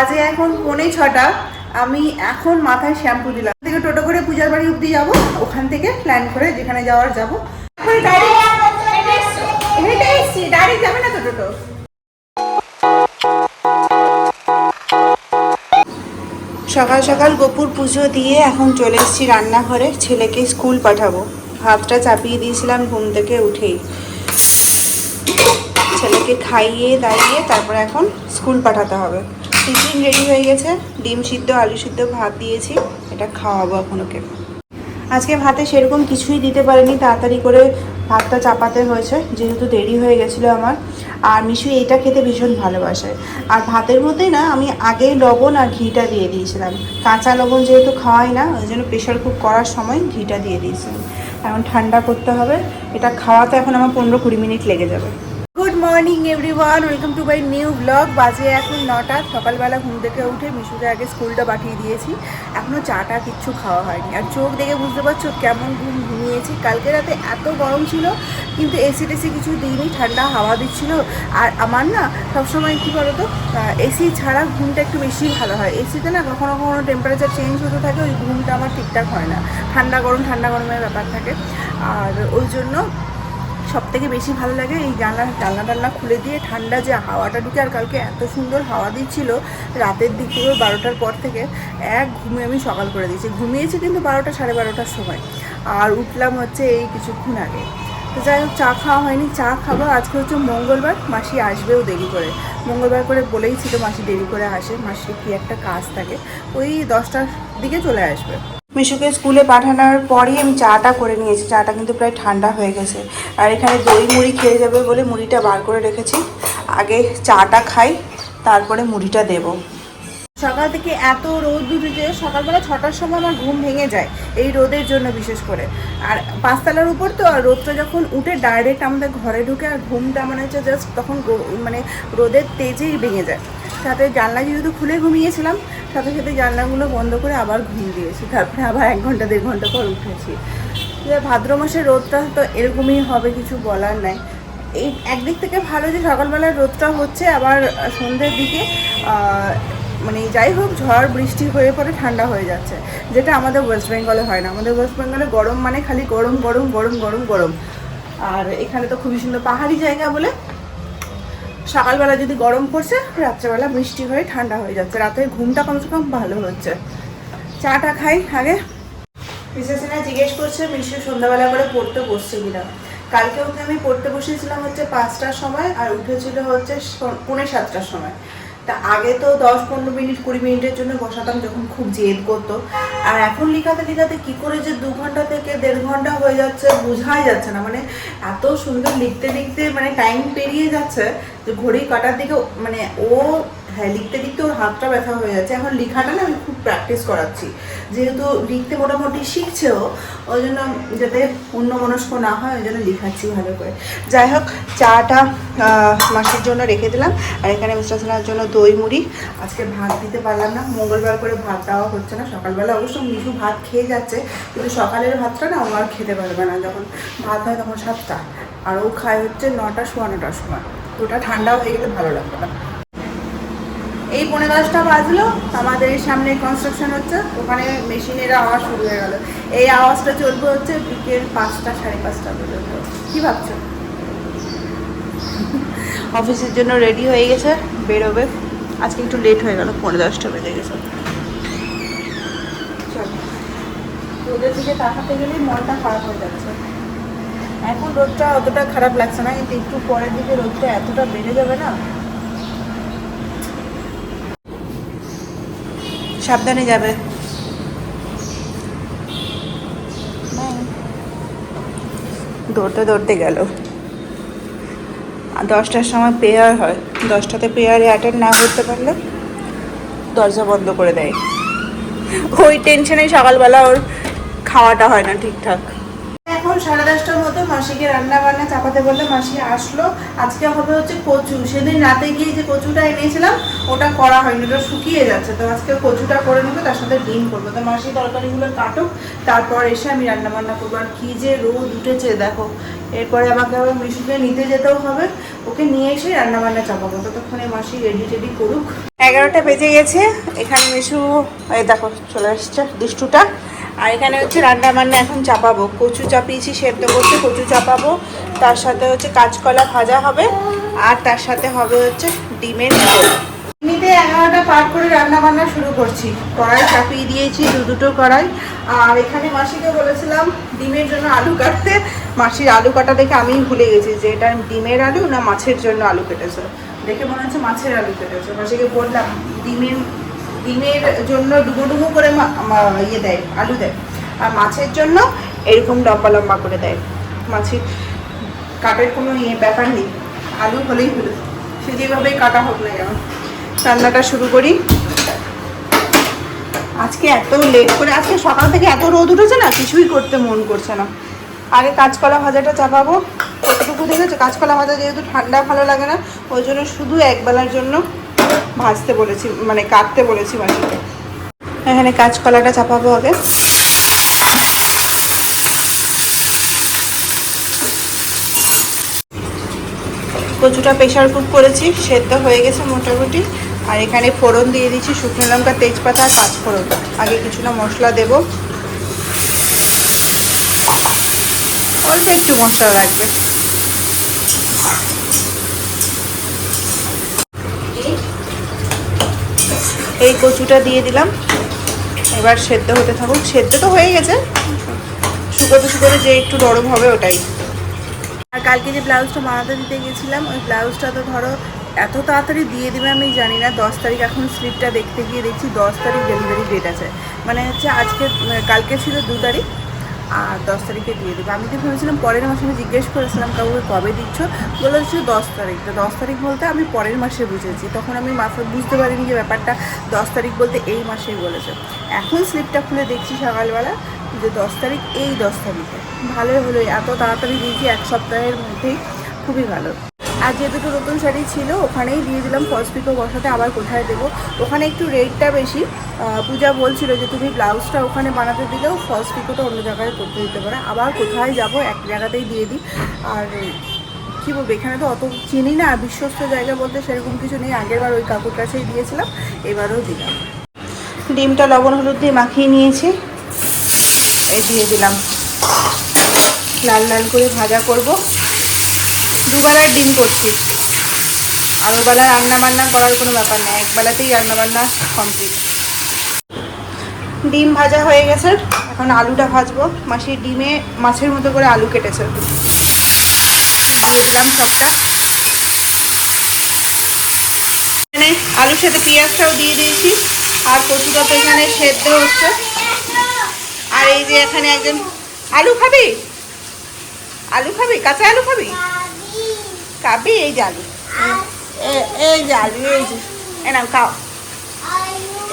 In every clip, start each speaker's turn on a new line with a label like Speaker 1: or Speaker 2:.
Speaker 1: বাজে এখন পৌনে ছটা। আমি এখন মাথায় শ্যাম্পু দিলাম। থেকে টোটো করে পূজার বাড়ি অব্দি যাব। ওখান থেকে প্ল্যান করে যেখানে যাওয়ার যাব। ডাইরেক্ট যাবে না সকাল সকাল গোপুর পুজো দিয়ে এখন চলে এসেছি রান্নাঘরে। ছেলেকে স্কুল পাঠাবো। ভাতটা চাপিয়ে দিয়েছিলাম ঘুম থেকে উঠেই। ছেলেকে খাইয়ে দাইয়ে তারপরে এখন স্কুল পাঠাতে হবে। টিফিন রেডি হয়ে গেছে। ডিম সিদ্ধ, আলু সিদ্ধ, ভাত দিয়েছি। এটা খাওয়াবো এখন ওকে আজকে ভাতে সেরকম কিছুই দিতে পারিনি। তাড়াতাড়ি করে ভাতটা চাপাতে হয়েছে, যেহেতু দেরি হয়ে গেছিল আমার। আর মিশু এটা খেতে ভীষণ ভালোবাসে। আর ভাতের মধ্যেই না, আমি আগেই লবণ আর ঘিটা দিয়ে দিয়েছিলাম। কাঁচা লবণ যেহেতু খাওয়াই না, ওই জন্য প্রেশার কুক করার সময় ঘিটা দিয়ে দিয়েছিলাম এখন ঠান্ডা করতে হবে। এটা খাওয়াতে এখন আমার পনেরো কুড়ি মিনিট লেগে যাবে। Good morning everyone welcome to my new blog বাজে এখন নটা। সকালবেলা ঘুম থেকে উঠে মিশুকে আগে স্কুলটা পাঠিয়ে দিয়েছি। এখনও চাটা কিচ্ছু খাওয়া হয়নি। আর চোখ দেখে বুঝতে পারছ কেমন ঘুম ঘুমিয়েছি। কালকে রাতে এত গরম ছিল, কিন্তু এসি টেসি কিছু দিইনি, ঠান্ডা হাওয়া দিচ্ছিল। আর আমার না সবসময় কী বলো তো এসি ছাড়া ঘুমটা একটু বেশি ভালো হয়। এসিতে না কখনো কখনো টেম্পারেচার চেঞ্জ হতে থাকে, ওই ঘুমটা আমার ঠিকঠাক হয় না। ঠান্ডা গরম, ঠান্ডা গরমের ব্যাপার থাকে। আর ওই জন্য সব থেকে বেশি ভালো লাগে এই জানলা জানলা টাল্লা খুলে দিয়ে ঠান্ডা যে হাওয়াটা ঢুকে, আর কালকে এত সুন্দর হাওয়া দিচ্ছিল রাতের দিক থেকে বারোটার পর থেকে, এক ঘুমে আমি সকাল করে দিয়েছি। ঘুমিয়েছি কিন্তু বারোটা, সাড়ে বারোটার সময়। আর উঠলাম হচ্ছে এই কিছুক্ষণ আগে। তো যাই হোক, চা খাওয়া হয়নি, চা খাব। আজকে হচ্ছে মঙ্গলবার, মাসি আসবেও দেরি করে। মঙ্গলবার করে বলেই ছিল মাসি দেরি করে আসে, মাসির কি একটা কাজ থাকে। ওই দশটার দিকে চলে আসবে। মিশুকে স্কুলে পাঠানোর পরই আমি চাটা করে নিয়েছি। চাটা কিন্তু প্রায় ঠান্ডা হয়ে গেছে। আর এখানে দই মুড়ি খেয়ে যাবে বলে মুড়িটা বার করে রেখেছি। আগে চাটা খাই, তারপরে মুড়িটা দেব। সকাল থেকে এত রোদ উঠেছে, সকালবেলা ছটার সময় আমার ঘুম ভেঙে যায় এই রোদের জন্য বিশেষ করে। আর পাঁচতলার উপর তো আর রোদটা যখন উঠে ডাইরেক্ট আমাদের ঘরে ঢুকে আর ঘুমটা মনে হচ্ছে জাস্ট তখন মানে রোদের তেজেই ভেঙে যায়। সাথে জানলা যেহেতু খুলে ঘুমিয়েছিলাম, সাথে সাথে জানলাগুলো বন্ধ করে আবার ঘুম দিয়েছি। তারপরে আবার এক ঘণ্টা, দেড় ঘণ্টা পর উঠেছি। ভাদ্র মাসের রোদটা তো এরকমই হবে, কিছু বলার নাই। এই একদিক থেকে ভালো যে সকালবেলায় রোদটা হচ্ছে, আবার সন্ধ্যের দিকে মানে যাই হোক, ঝড়, বৃষ্টি হয়ে পরে ঠান্ডা হয়ে যাচ্ছে, যেটা আমাদের ওয়েস্ট বেঙ্গলে হয় না। আমাদের ওয়েস্ট বেঙ্গলে গরম মানে খালি গরম গরম গরম গরম গরম। আর এখানে তো খুবই সুন্দর পাহাড়ি জায়গা বলে সকালবেলা যদি গরম পড়ছে, রাত্রেবেলা বৃষ্টি হয়ে ঠান্ডা হয়ে যাচ্ছে। রাতে ঘুমটা কমসে কম ভালো হচ্ছে। চাটা খাই আগে। মিসেসিনা জিজ্ঞেস করছে মিশু সন্ধ্যাবেলা করে পড়তে বসছে কিনা। কালকে ওকে আমি পড়তে বসেছিলাম হচ্ছে পাঁচটার সময়, আর উঠেছিল হচ্ছে পৌনে সাতটার সময়। তা আগে তো দশ পনেরো মিনিট, কুড়ি মিনিটের জন্য বসাতাম যখন খুব জেদ করতো। আর এখন লিখাতে লিখাতে কি করে যে দু ঘণ্টা থেকে দেড় ঘণ্টা হয়ে যাচ্ছে বোঝাই যাচ্ছে না। মানে এত সুন্দর লিখতে লিখতে মানে টাইম পেরিয়ে যাচ্ছে যে ঘড়ি কাটার দিকে মানে ও হ্যাঁ লিখতে লিখতে ওর হাতটা ব্যথা হয়ে যাচ্ছে। এখন লেখাটা না আমি খুব প্র্যাকটিস করাচ্ছি। যেহেতু লিখতে মোটামুটি শিখছেও, ওই জন্য যাতে অন্য মনস্ক না হয়, ওই জন্য লিখাচ্ছি ভালো করে। যাই হোক, চাটা মাসির জন্য রেখে দিলাম। আর এখানে মিস্টার সোনার জন্য দই মুড়ি। আজকে ভাত দিতে পারলাম না। মঙ্গলবার করে ভাত দেওয়া হচ্ছে না। সকালবেলা অবশ্য মিঠু ভাত খেয়ে যাচ্ছে, কিন্তু সকালের ভাতটা না আর খেতে পারবে না। যখন ভাত হয় তখন সাতটা। আর ও খায় হচ্ছে নটা সোয়া নটার সময়। ওটা ঠান্ডা হয়ে গেলে ভালো লাগবে না। এই পনেরো দশটা বাজলো আমাদের এই সামনে কনস্ট্রাকশন হচ্ছে ওখানে মেশিনের আওয়াজ শুরু হয়ে গেল। এই আওয়াজটা চলবে হচ্ছে বিকেল পাঁচটা সাড়ে পাঁচটা পর্যন্ত। কি ভাবছ? অফিসের জন্য রেডি হয়ে গেছে বেরোবে। আজকে একটু লেট হয়ে গেল পনেরো দশটা বেজে গেছে। চলো। রোদের দিকে তাকাতে গেলেই মনটা খারাপ হয়ে যাচ্ছে। এখন রোদটা অতটা খারাপ লাগছে না কিন্তু একটু পরের দিকে রোদটা এতটা বেড়ে যাবে না সাবধানে যাবে। দৌড়তে দৌড়তে গেল। দশটার সময় প্রেয়ার হয়। দশটাতে প্রেয়ারে অ্যাটেন্ড না করতে পারলে দরজা বন্ধ করে দেয়। ওই টেনশনে সকালবেলা ওর খাওয়াটা হয় না ঠিকঠাক। এখন সাড়ে দশটার মতো মাসিকে রান্না বান্না চাপাতে বললে মাসি আসলো। আজকে হবে হচ্ছে কচু। সেদিন রাতে গিয়ে যে কচুটা এনেছিলাম, ওটা করা হয়নি, ওটা শুকিয়ে যাচ্ছে। তো আজকে কচুটা করে নেব, তার সাথে ডিম করব। তো মাসি তরকারিগুলো কাটুক, তারপর এসে আমি রান্না বান্না করব। আর কী যে রোদ উঠেছে, দেখো। এরপরে আমাকে আবার মিশুকে নিতে যেতেও হবে। ওকে নিয়ে এসে রান্না বান্না চাপাবো। ততক্ষণে মাসি রেডি টেডি করুক। এগারোটা বেজে গেছে। এখানে মিশু, এই দেখো, চলে আসছে দুষ্টুটা। আর এখানে হচ্ছে রান্না বান্না এখন চাপাবো। কচু চাপিয়েছি, সেদ্ধ করতে কচু চাপাবো। তার সাথে হচ্ছে কাঁচকলা ভাজা হবে, আর তার সাথে হবে হচ্ছে ডিমের এমনিতে এগারোটা পার করে রান্না বান্না শুরু করছি। কড়াই চাপিয়ে দিয়েছি, দু দুটো কড়াই। আর এখানে মাসিকে বলেছিলাম ডিমের জন্য আলু কাটতে। মাসির আলু কাটা দেখে আমি ভুলে গেছি যে এটা ডিমের আলু না মাছের জন্য আলু কেটেছে। দেখে মনে হচ্ছে মাছের আলু কেটেছে। মাসিকে বললাম, ডিমের ডিমের জন্য ডুবো ডুবো করে ইয়ে দেয়, আলু দেয়। আর মাছের জন্য এরকম লম্বা লম্বা করে দেয়। মাছের কাটের কোনো ইয়ে ব্যাপার নেই। আলু হলেই হলো। সে যেভাবেই কাটা হোক না কেন। রান্নাটা শুরু করি। আজকে এত লেট করে, আজকে সকাল থেকে এত রোদ উঠেছে না, কিছুই করতে মন করছে না। আগে কাঁচকলা ভাজাটা চাপাবো। কতটুকু দেখেছ? কাঁচকলা ভাজা যেহেতু ঠান্ডা ভালো লাগে না, ওই জন্য শুধু একবেলার জন্য ভাজতে বলেছি মানে কাটতে বলেছি মাসিকে এখানে কাঁচকলাটা চাপাবো আগে। কচুটা প্রেশার কুক করেছি, সেদ্ধ হয়ে গেছে মোটামুটি। আর এখানে ফোড়ন দিয়ে দিচ্ছি শুকনো লঙ্কা, তেজপাতা আর পাঁচ আগে কিছু না মশলা দেব। অল্প একটু মশলা লাগবে। এই কচুটা দিয়ে দিলাম। এবার সেদ্ধ হতে থাকুক। সেদ্ধ তো হয়ে গেছে। শুকোতে শুকোতে যে একটু নরম হবে ওটাই। আর কালকে যে ব্লাউজটা বানাতে দিতে গেছিলাম ওই ব্লাউজটা তো ধরো এত তাড়াতাড়ি দিয়ে দেবে আমি জানি না। দশ তারিখ এখন স্লিপটা দেখতে গিয়ে দেখছি, দশ তারিখ ডেলিভারি ডেট আছে। মানে হচ্ছে আজকে, কালকে ছিল দু তারিখ। আর দশ তারিখে দিয়ে দেবে। আমি তো ভেবেছিলাম পরের মাসে আমি জিজ্ঞেস করেছিলাম কাউকে কবে দিচ্ছ? বলে হচ্ছে দশ তারিখ। তো দশ তারিখ বলতে আমি পরের মাসে বুঝেছি। তখন আমি মাথা বুঝতে পারিনি যে ব্যাপারটা। দশ তারিখ বলতে এই মাসেই বলেছে। এখন স্লিপটা খুলে দেখছি সকালবেলা যে দশ তারিখ, এই দশ তারিখে। ভালোই হলো। এত তাড়াতাড়ি দিয়েছি এক সপ্তাহের মধ্যেই। খুবই ভালো। আর যে দুটো নতুন শাড়ি ছিল, ওখানেই দিয়ে দিলাম ফলসপিকো বসাতে, আবার কোথায় দেবো? ওখানে একটু রেটটা বেশি। পূজা বলছিল যে তুমি ব্লাউজটা ওখানে বানাতে দিলেও ফলসপিকোটা অন্য জায়গায় করতে দিতে পারে। আবার কোথায় যাব, এক জায়গাতেই দিয়ে দিই। আর কী বলব, এখানে তো অত চিনি না, বিশ্বস্ত জায়গা বলতে সেরকম কিছু নেই। আগেরবার ওই কাকুর কাছেই দিয়েছিলাম, এবারও দিলাম। ডিমটা লবণ, হলুদ দিয়ে মাখিয়ে নিয়েছি। দিয়ে দিলাম। লাল লাল করে ভাজা করব। দুবেলার ডিম করছি। আর বেলা রান্না বান্না করার কোনো ব্যাপার নেই একবেলাতেই রান্না বান্না কমপ্লিট ডিম ভাজা হয়ে গেছে, এখন আলুটা ভাজবো। মাসির ডিমে মাছের মতো করে আলু কেটেছে। দিয়ে দিলাম সবটা। এখানে আলুর সাথে পেঁয়াজটাও দিয়ে দিয়েছি। আর কচুটা তো এখানে সেদ্ধ হচ্ছে। আর এই যে এখানে একজন আলু খাবি? আলু খাবি? কাঁচা আলু খাবি? খাবি এই এ- এই যে এই যে। খাও।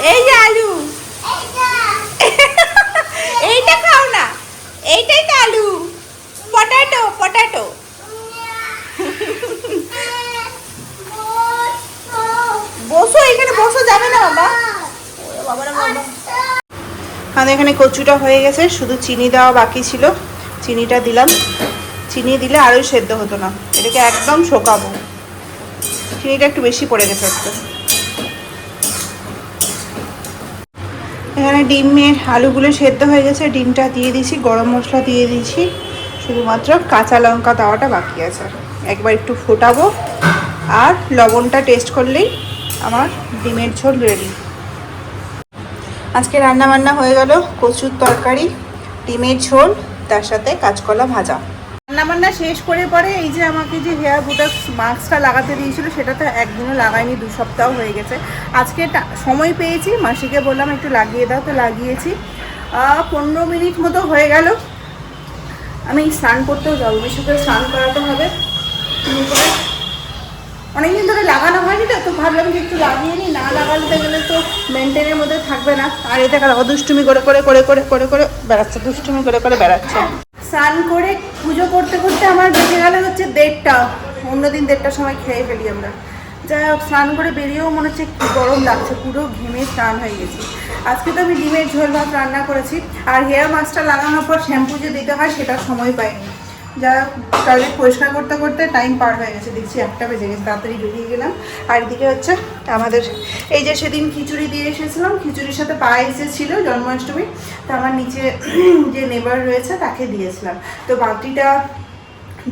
Speaker 1: এই যে আলু। এইটা খাও না। এইটাই তো আলু। Potato potato. বসো, এখানে বসো, যাবে না বাবা। আমাদের এখানে কচুটা হয়ে গেছে, শুধু চিনি দেওয়া বাকি ছিল। চিনিটা দিলাম। চিনি দিলে আরোই সেদ্ধ হতো না। এটাকে একদম শোকাবো। চিনিটা একটু বেশি পড়ে গেছে একটু এখানে ডিমের আলুগুলো সেদ্ধ হয়ে গেছে। ডিমটা দিয়ে দিয়েছি, গরম মশলা দিয়ে দিয়েছি। শুধুমাত্র কাঁচা লঙ্কা দেওয়াটা বাকি আছে। একবার একটু ফোটাবো আর লবণটা টেস্ট করলেই আমার ডিমের ঝোল রেডি আজকে রান্না বান্না হয়ে গেল কচুর তরকারি, ডিমের ঝোল, তার সাথে কাঁচকলা ভাজা। রান্না বান্না শেষ করে পরে এই যে আমাকে যে হেয়ার প্রোডাক্ট মাস্কটা লাগাতে দিয়েছিল, সেটা তো একদিনও লাগাইনি, দু সপ্তাহ হয়ে গেছে। আজকে সময় পেয়েছি, মাসিকে বললাম একটু লাগিয়ে দাও, তো লাগিয়েছি। পনেরো মিনিট মতো হয়ে গেল। আমি স্নান করতেও যাব মিশুকে স্নান করাতে হবে। অনেকদিন ধরে লাগানো হয়নি তো তো ভাবলাম যে একটু লাগিয়ে নিই, না লাগাতে গেলে তো মেনটেনের মধ্যে থাকবে না। আর এটা দুষ্টুমি করে করে করে করে করে করে বেড়াচ্ছে, দুষ্টুমি করে করে বেড়াচ্ছে। স্নান করে পুজো করতে করতে আমার বেঁচে গেল হচ্ছে দেড়টা। অন্যদিন দেড়টার সময় খেয়ে ফেলি আমরা। যাই হোক, স্নান করে বেরিয়েও মনে হচ্ছে গরম লাগছে, পুরো ঘেমে স্নান হয়ে গেছি। আজকে তো আমি ডিমের ঝোল ভাত রান্না করেছি, আর হেয়ার মাস্কটা লাগানোর পর শ্যাম্পু যে দিতে হয় সেটা সময় পাইনি। যা টয়লেট পরিষ্কার করতে করতে টাইম পার হয়ে গেছে। দেখছি একটা বেজে গেছে, তাড়াতাড়ি বেরিয়ে গেলাম। আর এদিকে হচ্ছে আমাদের এই যে সেদিন খিচুড়ি দিয়ে এসেছিলাম, খিচুড়ির সাথে পায়েস ছিল জন্মাষ্টমী, তো আমার নিচে যে নেবার রয়েছে তাকে দিয়েছিলাম। তো বাটিটা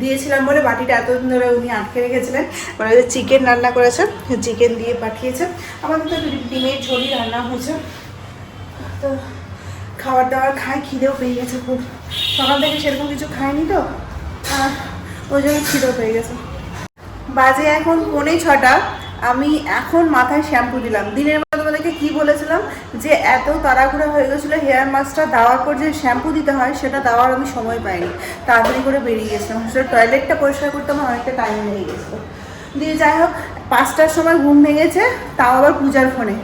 Speaker 1: দিয়েছিলাম বলে বাটিটা এতদিন ধরে উনি আটকে রেখেছিলেন মানে চিকেন রান্না করেছেন চিকেন দিয়ে পাঠিয়েছেন আমাদের তো ডিমের ঝোলই রান্না হয়েছে। তো খাবার দাবার খাই খিদেও পেয়ে গেছে খুব। সকাল থেকে সেরকম কিছু খায়নি তো? ওই জন্য খিদেও পেয়ে গেছে। বাজে এখন পৌনে ছটা। আমি এখন মাথায় শ্যাম্পু দিলাম। দিনের বেলা তোমাদেরকে কি বলেছিলাম? যে এত তাড়াহুড়া হয়ে গেছিল হেয়ার মাস্কটা দেওয়ার পর যে শ্যাম্পু দিতে হয়, সেটা দেওয়ার আমি সময় পাইনি। তাড়াতাড়ি করে বেরিয়ে গেছিলাম। সেটা টয়লেটটা পরিষ্কার করতে আমার অনেকটা টাইম লেগে গেছিল। দিয়ে যাই হোক, পাঁচটার সময় ঘুম ভেঙেছে, তাও আবার পূজার ফোনে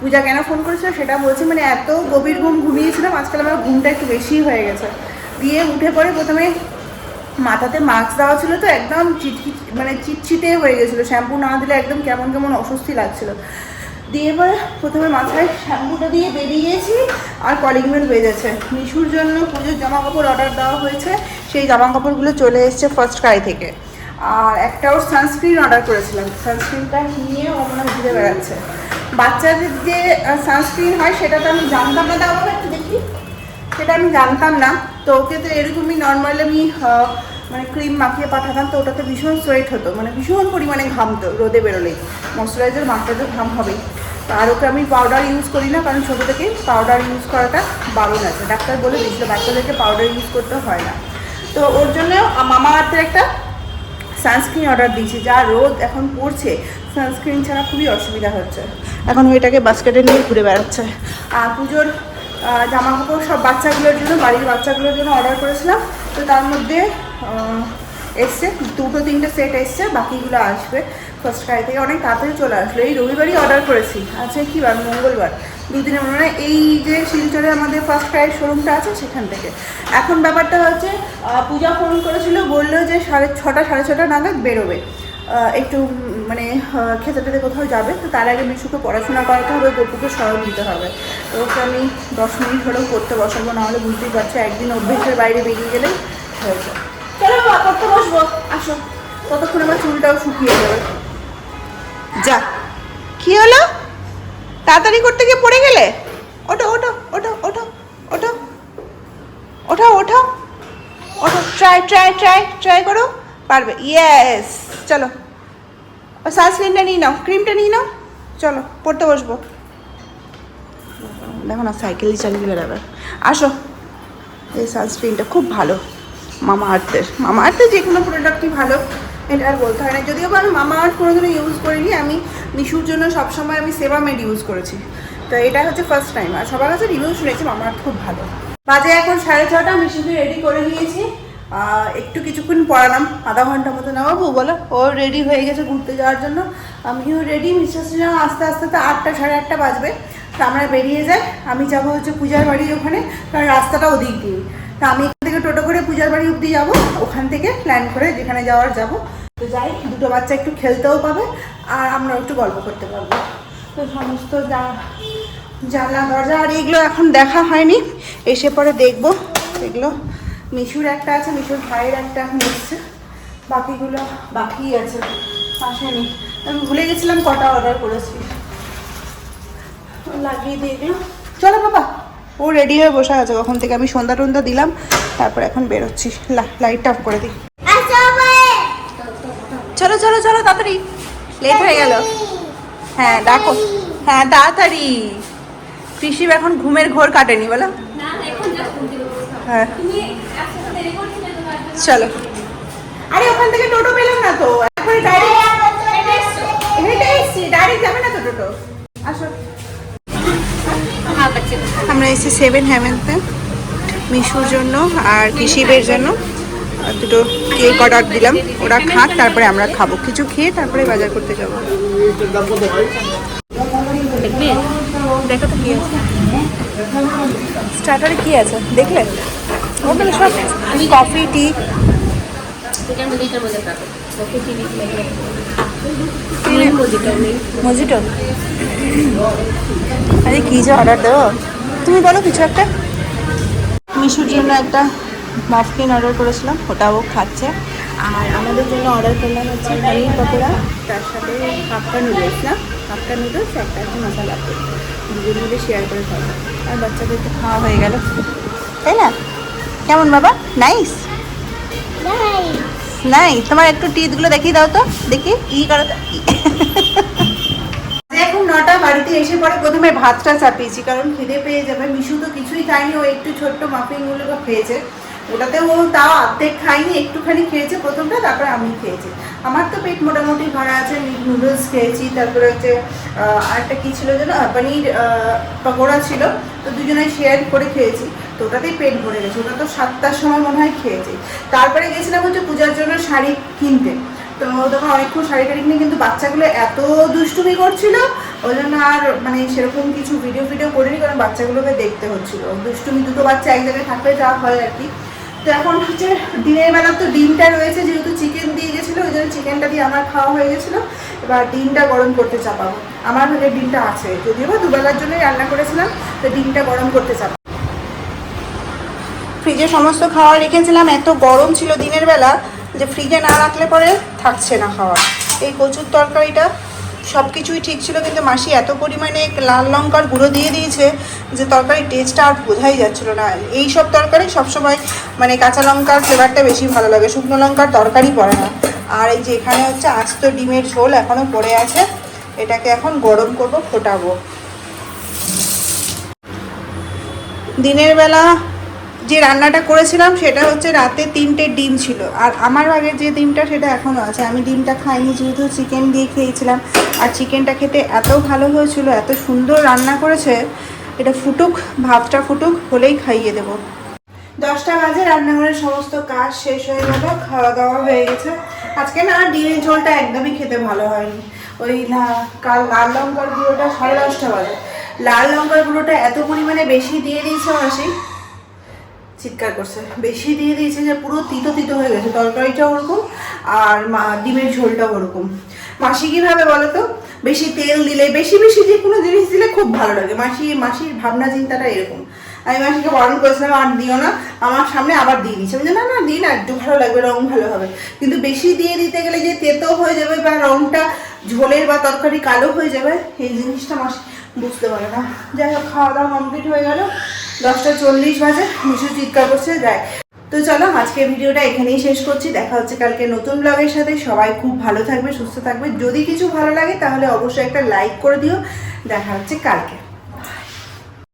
Speaker 1: পূজা কেন ফোন করেছিল সেটা বলছি মানে এত গভীর ঘুম ঘুমিয়েছিলাম, আজকাল আমার ঘুমটা একটু বেশি হয়ে গেছে। দিয়ে উঠে পরে প্রথমে মাথাতে মাস্ক দেওয়া ছিল তো একদম চিটকিট মানে চিটচিটে হয়ে গেছিল। শ্যাম্পু না দিলে একদম কেমন কেমন অস্বস্তি লাগছিল। দিয়ে এবার প্রথমে মাথায় শ্যাম্পুটা দিয়ে বেরিয়ে বেরিয়েছি আর কলিং বেল বেজেছে। মিশুর জন্য পুজোর জামা কাপড় অর্ডার দেওয়া হয়েছে, সেই জামা কাপড়গুলো চলে এসছে ফার্স্ট ক্রাই থেকে। আর একটা ওর সানস্ক্রিন অর্ডার করেছিলাম। সানস্ক্রিনটা নিয়ে ও মনে হয় ঘুরে বেড়াচ্ছে। বাচ্চাদের যে সানস্ক্রিন হয়, সেটা তো আমি জানতাম না। একটু দেখি। সেটা আমি জানতাম না। তো ওকে তো এরকমই নর্মাল আমি মানে ক্রিম মাখিয়ে পাঠাতাম, তো ওটাতে ভীষণ সোয়েট হতো মানে ভীষণ পরিমাণে ঘামতো রোদে বেরোলেই ময়শ্চারাইজার মাখতে তো ঘাম হবেই। আর ওকে আমি পাউডার ইউজ করি না, কারণ ছোটো থেকেই পাউডার ইউজ করাটা বারণ আছে। ডাক্তার বলে দিয়েছিল, বাচ্চাদেরকে পাউডার ইউজ করতে হয় না। তো ওর জন্য মামা আর্থের একটা সানস্ক্রিন অর্ডার দিয়েছি, যা রোদ এখন পড়ছে। সানস্ক্রিন ছাড়া খুবই অসুবিধা হচ্ছে। এখন ওইটাকে বাস্কেটে নিয়ে ঘুরে বেড়াচ্ছে। আর পুজোর জামা কাপড় সব বাচ্চাগুলোর জন্য, বাড়ির বাচ্চাগুলোর জন্য অর্ডার করেছিলাম। তো তার মধ্যে এসছে, দুটো তিনটে সেট এসছে, বাকিগুলো আসবে ফার্স্ট ক্রাই থেকে। অনেক তাড়াতাড়ি চলে আসলো। এই রবিবারই অর্ডার করেছি। আজকে কি বার? মঙ্গলবার। দুদিনের মানে এই যে শিলচরে আমাদের ফার্স্ট ক্রাইয়ের শোরুমটা আছে সেখান থেকে। এখন ব্যাপারটা হচ্ছে পূজা ফোন করেছিল, বলল যে সাড়ে ছটা সাড়ে ছটা নাগাদ বেরোবে। একটু মানে খেতে টেতে কোথাও যাবে, তো তার আগে মিশুকে পড়াশোনা করাতে হবে, গপুকে সরব দিতে হবে। তো ওকে আমি দশ মিনিট হলেও করতে বসাবো, নাহলে বুঝতেই পারছ, একদিন অভ্যেসের বাইরে বেরিয়ে গেলে হয়ে যায় চলো পড়তে বসবো, আসো। ততক্ষণ আমার চুলটাও শুকিয়ে যাবে। যা। কি হলো? তাড়াতাড়ি করতে গিয়ে পড়ে গেলে? ওঠো ওঠো ওঠো ওঠো ওঠো। ওঠো ওঠো। ওঠো ট্রাই ট্রাই ট্রাই ট্রাই করো। পারবে। ইয়েস চলো। ও সানস্ক্রিনটা নিয়ে নাও ক্রিমটা নিয়ে নাও। চলো, পড়তে বসবো। দেখো না সাইকেলই চালিয়ে বেড়াবে। আসো। এই সানস্ক্রিনটা খুব ভালো, মামা আর্থের। মামা আর্থের যে কোনো প্রোডাক্টই ভালো, এটা আর বলতে হয় না। যদিও আমি মামা আর্থ কোনোদিনও ইউজ করিনি, আমি মিশুর জন্য সবসময় আমি সেবামেড ইউজ করেছি। তো এটা হচ্ছে ফার্স্ট টাইম আর সবার কাছে রিভিউ শুনেছি মামা আর্থ খুব ভালো। বাজে এখন সাড়ে ছটা মিশুকে রেডি করে নিয়েছি। একটু কিছুক্ষণ পড়ালাম আধা ঘণ্টা মতো নামাবো বলো। ও রেডি হয়ে গেছে ঘুরতে যাওয়ার জন্য। আমিও রেডি মিস্টার সিনহা আস্তে আস্তে তো আটটা, সাড়ে আটটা বাজবে। তো আমরা বেরিয়ে যাই। আমি যাব হচ্ছে পূজার বাড়ি ওখানে, কারণ রাস্তাটা ওদিক দিয়ে। তা আমি এখান থেকে টোটো করে পূজার বাড়ি অব্দি যাব। ওখান থেকে প্ল্যান করে যেখানে যাওয়ার যাব। তো যাই, দুটো বাচ্চা একটু খেলতেও পাবে, আর আমরা একটু গল্প করতে পারব। তো সমস্ত যা, জানলা, দরজা, আর এগুলো এখন দেখা হয়নি। এসে পরে দেখব। এগুলো মিশুর একটা আছে মিশুর ভাইয়ের একটা এখন এসছে বাকিগুলো বাকি আছে। আসেনি। আমি ভুলে গেছিলাম কটা অর্ডার করেছি। লাগিয়ে দিয়ে দিলাম চলো বাবা। ও রেডি হয়ে বসে আছে। কখন থেকে আমি সন্ধ্যা টন্ধা দিলাম তারপর এখন বেরোচ্ছি। লাইট অফ করে দিই। চলো চলো চলো তাড়াতাড়ি। লেট হয়ে গেল। হ্যাঁ ডাকো। হ্যাঁ তাড়াতাড়ি। কৃষি এখন ঘুমের ঘোর কাটেনি বলো।
Speaker 2: না এখন যা শুনতে
Speaker 1: হ্যাঁ
Speaker 2: তুমি একসাথে দেরি করছি না তোমার
Speaker 1: চলো। আরে ওখান থেকে টোটো পেলাম না তো। এখন ডাইরেক্ট হেঁটে এসছি ডাইরেক্ট যাবে না তো টোটো? আসো।
Speaker 2: হ্যাঁ
Speaker 1: আমরা এসেছি সেভেন হ্যাভেনতে মিশুর জন্য আর কৃষিবের জন্য। আর দুটো কেক অর্ডার দিলাম। ওরা খাক তারপরে আমরা খাব। কিছু খেয়ে তারপরে বাজার করতে যাব। দেখো তো কি আছে। স্টার্টারে কি আছে? দেখলে? ওখানে সব কফি টি মজিটো আরে কি যে অর্ডার দেবো? তুমি বলো কিছু একটা। মিশুর জন্য একটা মাফকিন অর্ডার করেছিলাম ওটাও খাচ্ছে। আর আমাদের জন্য অর্ডার করলাম হচ্ছে পনির পকোড়া তার সাথে কাপটা নুডলস না? কাপটা নুডলস একটা একটা মশলা দুজন মিলে শেয়ার করে খাব। আর বাচ্চাদের তো খাওয়া হয়ে গেল। তাই না? কেমন বাবা? নাইস নাই তোমার একটু টিথগুলো দেখিয়ে দাও তো দেখি ই করো তো। এখন নটা বাড়িতে এসে পরে প্রথমে ভাতটা চাপিয়েছি কারণ খিদে পেয়ে যাবে। মিশু তো কিছুই খায়নি ও একটু ছোট্ট মাফিনগুলো খেয়েছে। ওটাতে ও তাও অর্ধেক খাইনি একটুখানি খেয়েছে প্রথমটা তারপরে আমি খেয়েছি। আমার তো পেট মোটামুটি ভরা আছে নুডলস খেয়েছি তারপরে হচ্ছে আরেকটা কী ছিল যেন পনির পকোড়া ছিল তো দুজনে শেয়ার করে খেয়েছি। তো ওটাতেই পেট ভরে গেছে। ওটা তো সাতটার সময় মনে হয় খেয়েছি। তারপরে গেছিলাম হচ্ছে পূজার জন্য শাড়ি কিনতে। তো তখন অনেকক্ষণ শাড়ি টাড়ি কিনে, কিন্তু বাচ্চাগুলো এত দুষ্টুমি করছিল, ওই জন্য আর মানে সেরকম কিছু ভিডিও ফিডিও করিনি, কারণ বাচ্চাগুলোকে দেখতে হচ্ছিল। দুষ্টুমি দুটো বাচ্চা এক জায়গায় থাকলে যা হয় আর কি। তো এখন হচ্ছে দিনের বেলা তো ডিমটা রয়েছে, যেহেতু চিকেন দিয়ে গেছিল, ওই জন্য চিকেনটা দিয়ে আমার খাওয়া হয়ে গেছিল। এবার ডিমটা গরম করতে চাপাবো। আমার ভাগে ডিমটা আছে, যদিও বা দুবেলার জন্যই রান্না করেছিলাম, তো ডিমটা গরম করতে চাপাবো। ফ্রিজে সমস্ত খাবার রেখেছিলাম, এত গরম ছিল দিনের বেলা যে ফ্রিজে না রাখলে পরে থাকছে না খাবার এই কচুর তরকারিটা সব কিছুই ঠিক ছিল, কিন্তু মাসি এত পরিমাণে লাল লঙ্কার গুঁড়ো দিয়ে দিয়েছে যে তরকারির টেস্টটা আর বোঝাই যাচ্ছিল না। এই সব তরকারি সবসময় মানে কাঁচা লঙ্কার ফ্লেভারটা বেশি ভালো লাগে, শুকনো লঙ্কার তরকারি পড়ে না। আর এই যে এখানে হচ্ছে আস্ত ডিমের ঝোল এখনও পড়ে আছে, এটাকে এখন গরম করব, ফোটাবো। দিনের বেলা যে রান্নাটা করেছিলাম সেটা হচ্ছে রাতে তিনটে ডিম ছিল। আর আমার আগে যে ডিমটা সেটা এখনও আছে। আমি ডিমটা খাইনি, যেহেতু চিকেন দিয়ে খেয়েছিলাম। আর চিকেনটা খেতে এত ভালো হয়েছিল, এত সুন্দর রান্না করেছে, এটা ফুটুক, ভাতটা ফুটুক, হলেই খাইয়ে দেব। দশটা বাজে, রান্নাঘরের সমস্ত কাজ শেষ হয়ে গেল খাওয়া দাওয়া হয়ে গেছে। আজকে না আর ডিমের ঝোলটা একদমই খেতে ভালো হয়নি। ওই কাল লাল লঙ্কার গুঁড়োটা সাড়ে দশটা বাজে। লাল লঙ্কার গুঁড়োটা এত পরিমাণে বেশি দিয়ে দিয়েছে মাসি চিৎকার করছে। বেশি দিয়ে দিয়েছে যে পুরো তিতো তিতো হয়ে গেছে, তরকারিটাও ওরকম আর মা- ডিমের ঝোলটাও ওরকম। মাসি কীভাবে বলো তো বেশি তেল দিলে, বেশি বেশি যে কোনো জিনিস দিলে খুব ভালো লাগে। মাসি, মাসির ভাবনা চিন্তাটা এরকম। আমি মাসিকে বারণ করেছিলাম, আর দিও না, আমার সামনে আবার দিয়ে দিচ্ছে। আমি না না, দিই না, একটু ভালো লাগবে, রং ভালো হবে। কিন্তু বেশি দিয়ে দিতে গেলে যে তেতো হয়ে যাবে বা রংটা ঝোলের বা তরকারি কালো হয়ে যাবে, এই জিনিসটা মাসি বুঝতে পারে না। যাই হোক, খাওয়া দাওয়া কমপ্লিট হয়ে গেল। দশটা চল্লিশ বাজে, মিশু চিৎকার করছে যায় তো চলো, আজকের ভিডিওটা এখানেই শেষ করছি। দেখা হচ্ছে কালকে নতুন ব্লগের সাথে। সবাই খুব ভালো থাকবে, সুস্থ থাকবে। যদি কিছু ভালো লাগে, তাহলে অবশ্যই একটা লাইক করে দিও। দেখা হচ্ছে কালকে।